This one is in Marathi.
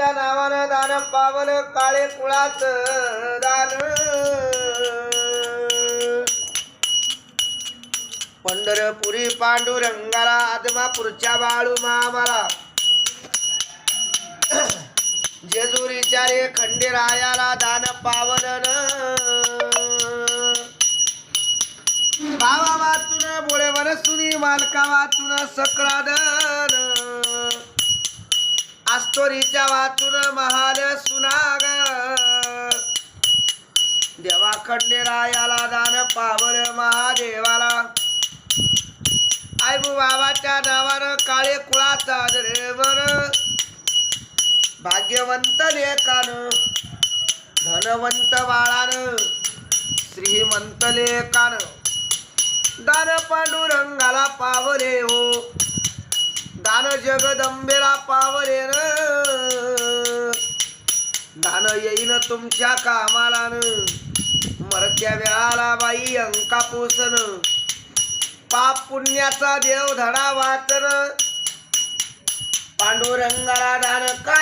त्या नावानं दान पावन काळे कुळाच दान. पंढरपुरी पांडुरंगाला आदमापूरच्या बाळू मामाला. जेजुरीच्या रे खंडेरायाला दान पावन बाबा वाचून बोळे वनसुनी मालका वाचून सक्रादन आस्तोरीच्या वाचून महाल सुनाग. देवा खंडेरायाला दान पावर महादेवाला. आईबू बाबाच्या नावानं काळे कुळाचा रेवर भाग्यवंत लेकान धनवंत बाळान श्रीमंत लेकान दान पांडुरंगाला पावले हो. दान जगदंबेला पावले न येईन तुमच्या कामाला मरत्या वेळाला बाई अंका पोसन. पाप पुण्याचा देव धडा वाचन. पांडुरंगाला दान का